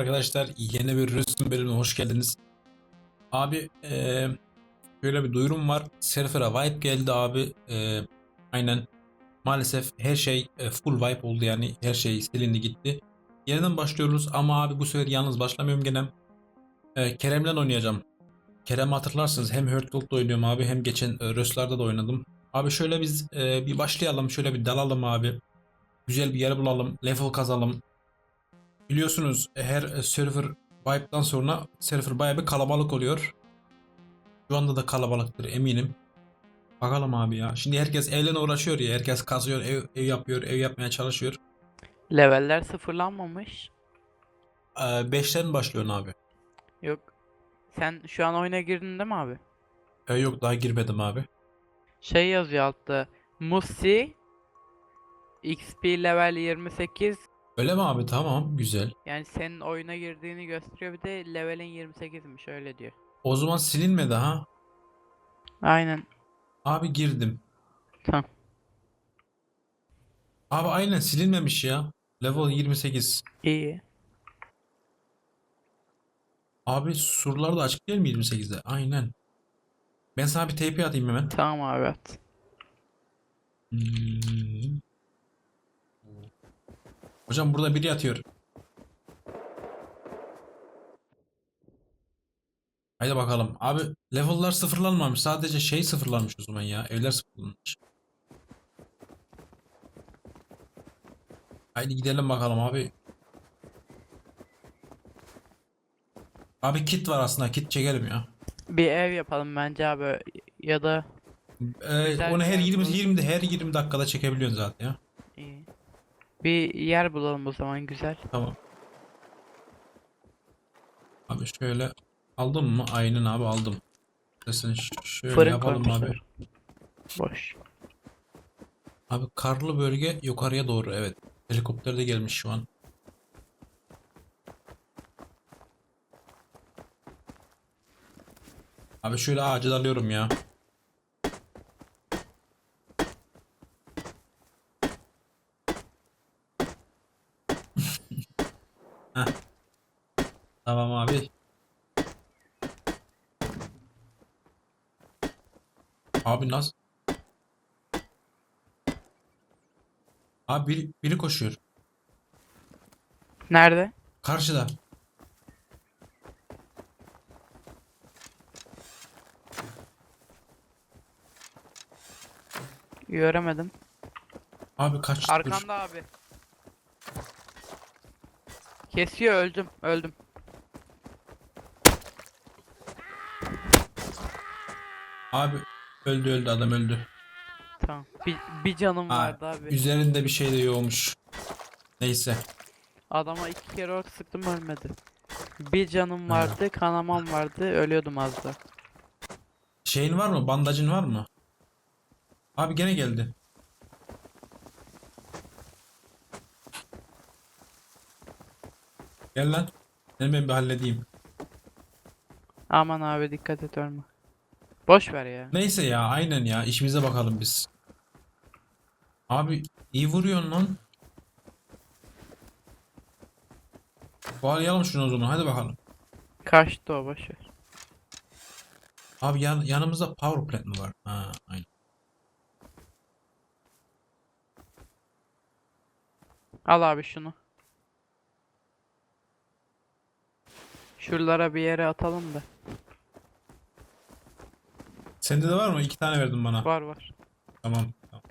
arkadaşlar. Yeni bir Rüstüm bölümüne hoş geldiniz. Abi eee böyle bir duyurum var. Server'a wipe geldi abi. Eee, aynen. Maalesef her şey e, full wipe oldu yani. Her şey silindi gitti. Yeniden başlıyoruz ama abi bu sefer yalnız başlamıyorum gene. Eee, Kerem'le oynayacağım. Kerem'i hatırlarsınız. Hem Hurtgold'da oynuyorum abi hem geçen e, Rösler'da da oynadım. Abi şöyle biz e, bir başlayalım. Şöyle bir dalalım abi. Güzel bir yer bulalım. Level kazalım. Biliyorsunuz her e, server wipe'dan sonra server bayağı bir kalabalık oluyor. Şu anda da kalabalıktır eminim. Bakalım abi ya. Şimdi herkes evle uğraşıyor ya. Herkes kazıyor, ev, ev yapıyor, ev yapmaya çalışıyor. Leveller sıfırlanmamış. 5'ten başlıyorsun abi. Yok. Sen şu an oyuna girdin değil mi abi? E, yok daha girmedim abi. Şey yazıyor altta. Musi XP level 28 Öyle mi abi? Tamam güzel. yani senin oyuna girdiğini gösteriyor bir de levelin 28'miş öyle diyor. O zaman silinmedi ha. Aynen. Abi girdim. Tamam. Abi aynen silinmemiş ya. Level 28. İyi. Abi surlar da açık değil mi 28'de? Aynen. Ben sana bir TP atayım hemen. Tamam abi at. Hmm. Hocam burada biri yatıyor. Haydi bakalım. Abi level'lar sıfırlanmamış. Sadece şey sıfırlanmış o zaman ya. Evler sıfırlanmış. Haydi gidelim bakalım abi. Abi kit var aslında. Kit çekelim ya. Bir ev yapalım bence abi ya da Ee, onu her bir yer 20 bulalım. 20 her 20 dakikada çekebiliyorsun zaten ya. Bir yer bulalım o zaman güzel. Tamam. Abi şöyle aldım mı? Aynen abi aldım. Sen şöyle Fırın yapalım abi. Boş. Abi karlı bölge yukarıya doğru evet. Helikopter de gelmiş şu an. Abi şöyle ağacı dalıyorum ya. Heh. Tamam abi. Abi nasıl? Abi biri, biri koşuyor. Nerede? Karşıda. Göremedim. Abi kaç dur. Arkanda abi. Kesiyor öldüm öldüm. Abi öldü öldü adam öldü. Tamam. Bir, bir canım Ha, vardı abi. Üzerinde bir şey de yoğmuş. Neyse. Adama iki kere ok sıktım ölmedi. Bir canım Ha. vardı, kanamam vardı, ölüyordum az da. Şeyin var mı? Bandajın var mı? Abi gene geldi. Gel lan. Seni ben bir halledeyim. Aman abi dikkat et ölme. Boş ver ya. Neyse ya aynen ya. işimize bakalım biz. Abi iyi vuruyorsun lan. Bağlayalım şunu o zaman. Hadi bakalım. Kaçtı o boş ver. Abi yan, yanımızda power plant mı var? Ha, aynen. Al abi şunu. Şuralara bir yere atalım da. Sende de var mı? İki tane verdin bana. Var var. Tamam. tamam.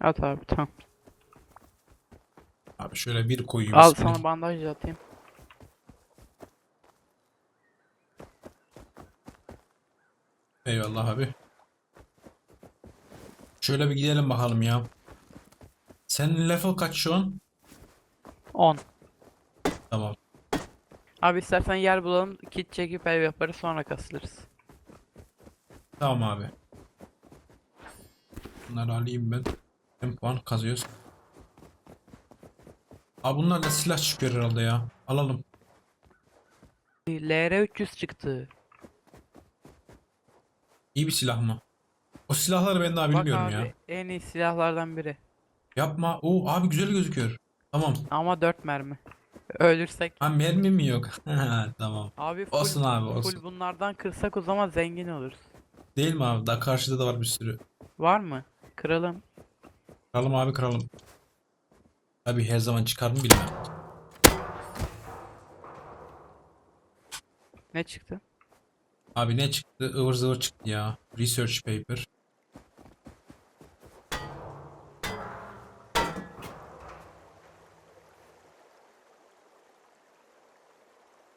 At abi tamam. Abi şöyle bir koyayım. Al sana bandaj da atayım. Eyvallah abi. Şöyle bir gidelim bakalım ya. Senin level kaç şu an? 10. Tamam. Abi istersen yer bulalım, kit çekip ev yaparız sonra kasılırız. Tamam abi. Bunları alayım ben. Hem puan kazıyoruz. Abi bunlarla silah çıkıyor herhalde ya. Alalım. LR 300 çıktı. İyi bir silah mı? O silahları ben daha Bak bilmiyorum abi ya. en iyi silahlardan biri. Yapma. Oo abi güzel gözüküyor. Tamam. Ama 4 mermi. Ölürsek. Ha mermi mi yok? Tamam. Abi full, Olsun abi full olsun. bunlardan kırsak o zaman zengin oluruz. Değil mi abi? Daha karşıda da var bir sürü. Var mı? Kıralım. Kıralım abi kıralım. Tabii her zaman çıkar mı bilmem. Ne çıktı? Abi ne çıktı? ıvır zıvır çıktı ya. Research paper.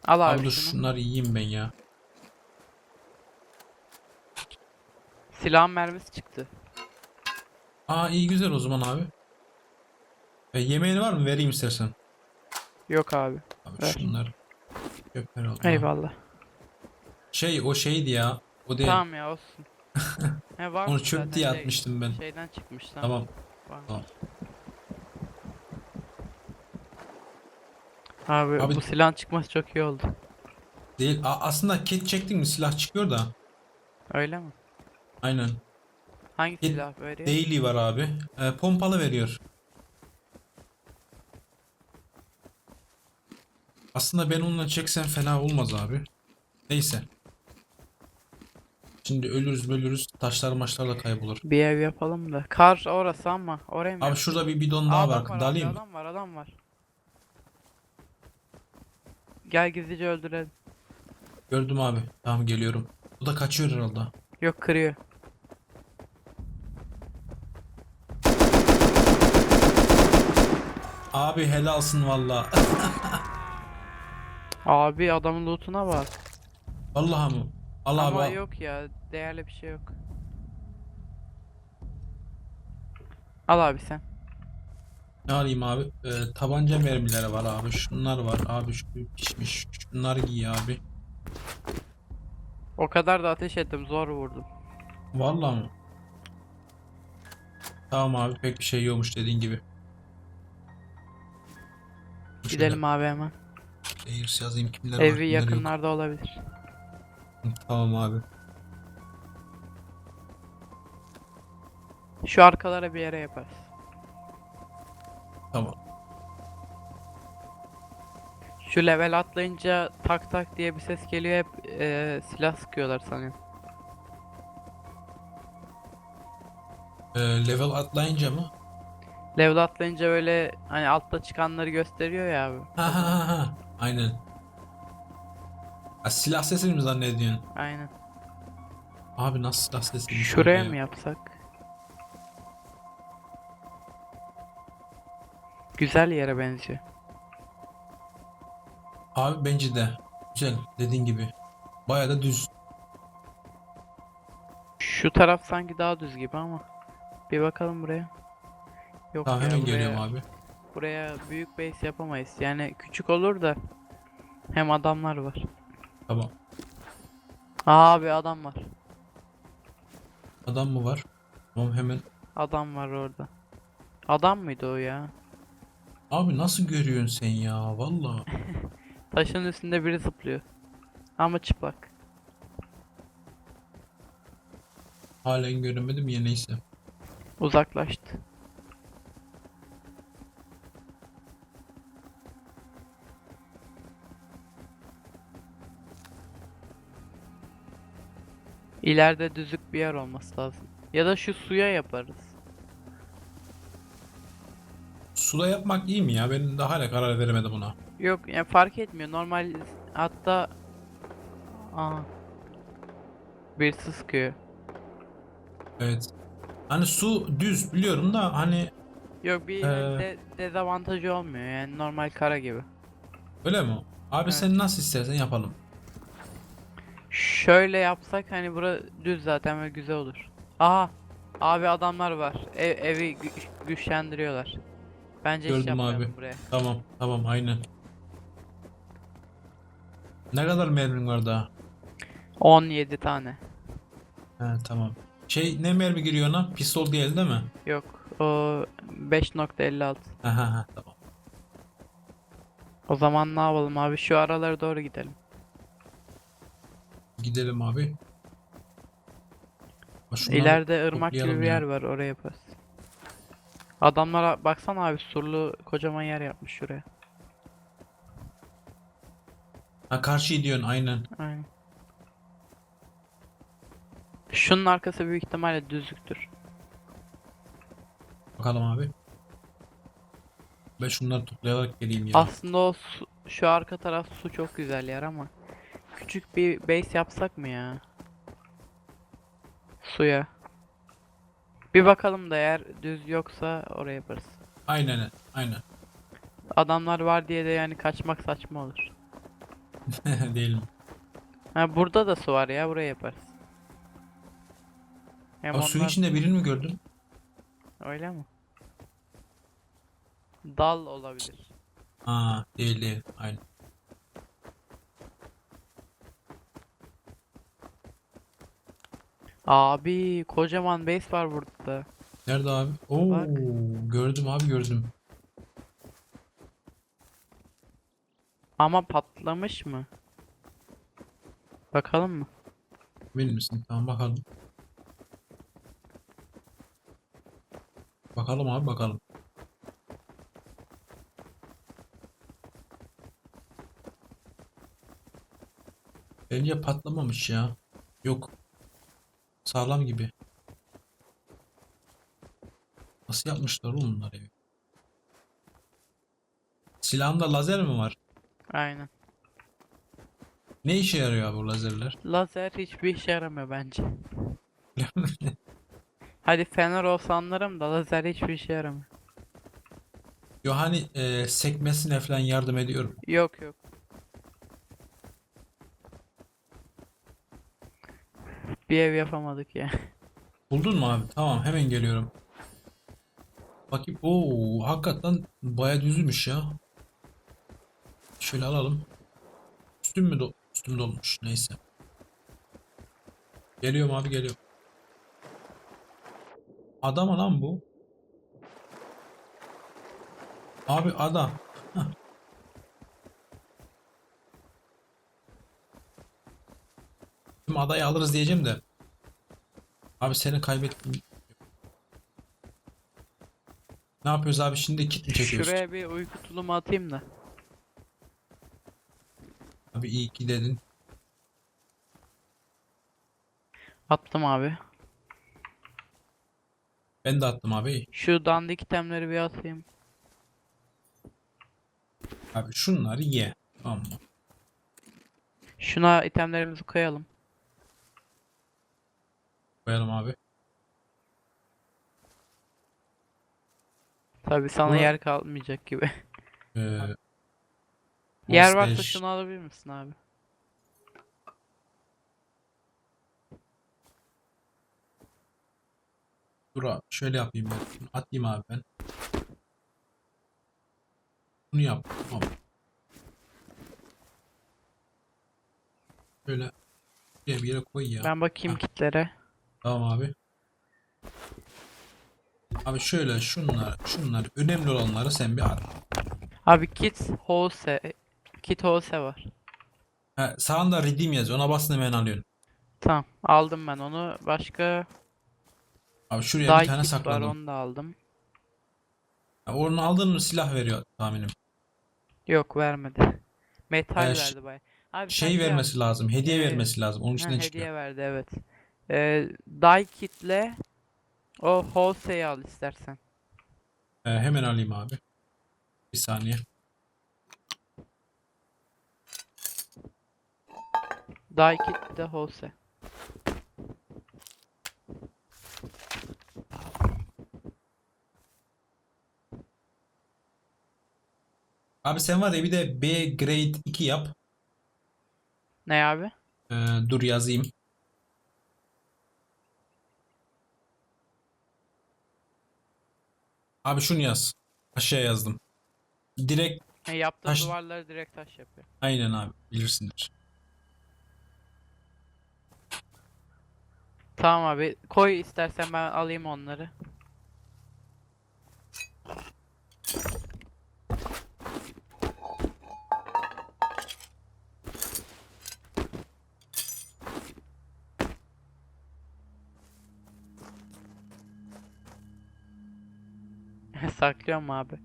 Al Abi, abi dur şunu. şunları yiyeyim ben ya. Silahın mermisi çıktı. Aa iyi güzel o zaman abi. E, yemeğin var mı? Vereyim istersen. Yok abi. Abi Ver. şunları. Gökler oldu. Eyvallah. Şey o şeydi ya. O değil. Tamam ya olsun. He var Onu çöp diye şey- atmıştım ben. Şeyden çıkmış tamam. Tamam. Var. Tamam. Abi, Abi- bu silahın çıkması çok iyi oldu. Değil. A- aslında kit çektin mi silah çıkıyor da. Öyle mi? Aynen. Hangi Kit silah veriyor? Daily var abi. E, pompalı veriyor. Aslında ben onunla çeksem fena olmaz abi. Neyse. Şimdi ölürüz bölürüz. Taşlar maçlar da kaybolur. Bir ev yapalım da. Kar orası ama oraya mı? Abi şurada bir bidon daha adam var. var, Dalayım mı? adam var adam var. Gel gizlice öldürelim. Gördüm abi. Tamam geliyorum. Bu da kaçıyor herhalde. Yok kırıyor. Abi helalsın valla. Abi adamın lootuna bak. Vallahi mı? Allah Ama abi. al. yok ya değerli bir şey yok. Al abi sen. Ne alayım abi? Ee, tabanca mermileri var abi. Şunlar var abi. Şu pişmiş. Şunları giy abi. O kadar da ateş ettim zor vurdum. Vallahi mı? Tamam abi pek bir şey yokmuş dediğin gibi. Gidelim abi hemen. Layers yazayım kimler var Evi kimler yok. yakınlarda olabilir. Tamam abi. Şu arkalara bir yere yaparız. Tamam. Şu level atlayınca tak tak diye bir ses geliyor hep eee, silah sıkıyorlar sanıyorum. Ee, level atlayınca mı? Level atlayınca böyle hani altta çıkanları gösteriyor ya abi. Ha ha ha ha. Aynen. Ha, silah sesini mi zannediyorsun? Aynen. Abi nasıl silah sesi? Şuraya mı yapsak? Güzel yere benziyor. Abi bence de. Güzel dediğin gibi. Baya da düz. Şu taraf sanki daha düz gibi ama. Bir bakalım buraya. Yok Tamam ya, hemen buraya, geliyorum abi. buraya büyük base yapamayız. Yani küçük olur da hem adamlar var. Tamam. Abi adam var. Adam mı var? Tamam hemen. Adam var orada. Adam mıydı o ya? Abi nasıl görüyorsun sen ya? Vallahi. Taşın üstünde biri zıplıyor. Ama çıplak. Halen göremedim ya neyse. Uzaklaştı. İleride düzlük bir yer olması lazım. Ya da şu suya yaparız. Suda yapmak iyi mi ya? Ben daha hala karar veremedim buna. Yok yani fark etmiyor. Normal hatta Aa. Birisi sıkıyor. Evet. Hani su düz biliyorum da hani Yok bir Ee. de- dezavantajı olmuyor yani normal kara gibi. öyle mi? Abi Evet. sen nasıl istersen yapalım. Şöyle yapsak hani bura düz zaten ve güzel olur. Aha abi adamlar var. Ev, evi gü- güçlendiriyorlar. Bence hiç Gördüm yapmayalım abi. buraya. Tamam tamam aynen. Ne kadar mermin var daha? 17 tane. He tamam. Şey ne mermi giriyor ona? Pistol değil değil mi? Yok. O 5.56. Ha ha ha tamam. O zaman ne yapalım abi? Şu aralara doğru gidelim. Gidelim abi. Ha, şunları İleride ırmak gibi toplayalım bir ya. yer var oraya yaparız. Adamlara baksana abi surlu kocaman yer yapmış şuraya. Ha karşıyı diyorsun aynen. Aynen. Şunun arkası büyük ihtimalle düzlüktür. Bakalım abi. Ben şunları toplayarak geleyim ya. Aslında o su- şu arka taraf su çok güzel yer ama küçük bir base yapsak mı ya? Suya. Bir bakalım da eğer düz yoksa oraya yaparız. Aynen aynen. Adamlar var diye de yani kaçmak saçma olur. Değil mi? Ha burada da su var ya buraya yaparız. Hem Abi suyun onlar- içinde birini mi gördün? Öyle mi? Dal olabilir. Ha değil değil. Aynen. Abi kocaman base var burada. Nerede abi? Oo Bak. gördüm abi gördüm. Ama patlamış mı? Bakalım mı? Emin misin? Tamam bakalım. Bakalım abi bakalım. Bence patlamamış ya. Yok. Sağlam gibi. Nasıl yapmışlar oğlum bunları? ya? Silahında lazer mi var? Aynen. Ne işe yarıyor bu lazerler? Lazer hiçbir işe yaramıyor bence. Hadi fener olsa anlarım da lazer hiçbir işe yaramıyor. Yo hani e, sekmesine falan yardım ediyorum. Yok yok. Bir ev yapamadık ya. Buldun mu abi? Tamam hemen geliyorum. Bakayım. Oo hakikaten baya düzmüş ya. Şöyle alalım. Üstüm mü do üstüm dolmuş. Neyse. Geliyorum abi geliyorum. Adam lan bu. Abi adam. Hah. Şimdi adayı alırız diyeceğim de. Abi seni kaybettim. Ne yapıyoruz abi şimdi kit mi çekiyoruz? Şuraya bir uyku tulumu atayım da. Abi iyi ki dedin. Attım abi. Ben de attım abi. Şu dandik itemleri bir atayım. Abi şunları ye. Tamam mı? Şuna itemlerimizi koyalım. Koyalım abi. Tabi sana Buna- yer kalmayacak gibi. Ee, Yer varsa mustache. şunu alabilir misin abi? Dur abi, şöyle yapayım ben. Şunu atayım abi ben. Bunu yap. Tamam. Şuraya bir yere koy ya. Ben bakayım Ha. kitlere. Tamam abi. Abi şöyle şunlar, şunlar önemli olanları sen bir al. Abi kit hose. Kit hose var. Ha, sağında redeem yazıyor. Ona basın hemen alıyorsun. Tamam aldım ben onu. Başka Abi şuraya bir daha tane kit var sakladım. onu da aldım. Ha, Onu aldın mı silah veriyor tahminim. Yok vermedi. Metal Ee, ş- verdi baya. Abi sen Şey şey al. vermesi lazım. Hediye Evet. vermesi lazım. Onun Ha, içinden çıkıyor. hediye verdi evet. Ee, die kitle o hose'yi al istersen. Ee, hemen alayım abi. Bir saniye. Die kit de hose. Abi sen var ya bir de B grade 2 yap. Ne abi? Ee, dur yazayım. Abi şunu yaz. Aşağıya yazdım. Direkt Ha, yaptığın Taş- duvarları direkt taş yapıyor. aynen abi bilirsindir. Tamam abi. Koy istersen ben alayım onları. Saklıyor mu abi?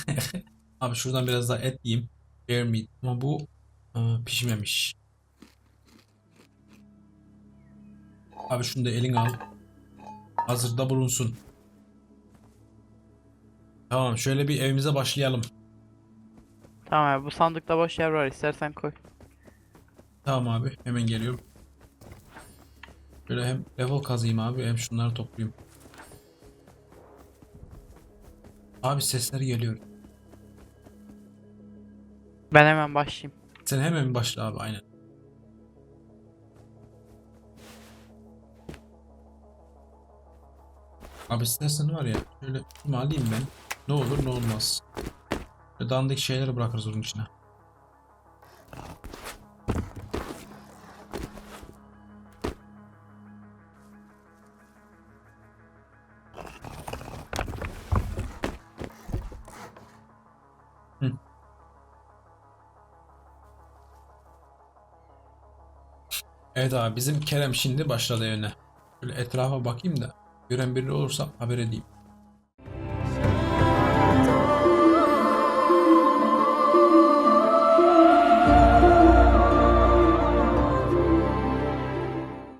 Abi şuradan biraz daha et yiyeyim. Bear meat. Ama bu e, pişmemiş. Abi şunu da elin al. Hazırda bulunsun. Tamam şöyle bir evimize başlayalım. Tamam abi bu sandıkta boş yer var istersen koy. Tamam abi hemen geliyorum. Böyle hem level kazayım abi hem şunları toplayayım. Abi sesler geliyor. Ben hemen başlayayım. Sen hemen başla abi aynen. Abi istersen var ya şöyle alayım ben. Ne olur ne olmaz. Böyle dandik şeyleri bırakırız onun içine. Evet abi bizim Kerem şimdi başladı evine. Şöyle etrafa bakayım da gören biri olursa haber edeyim.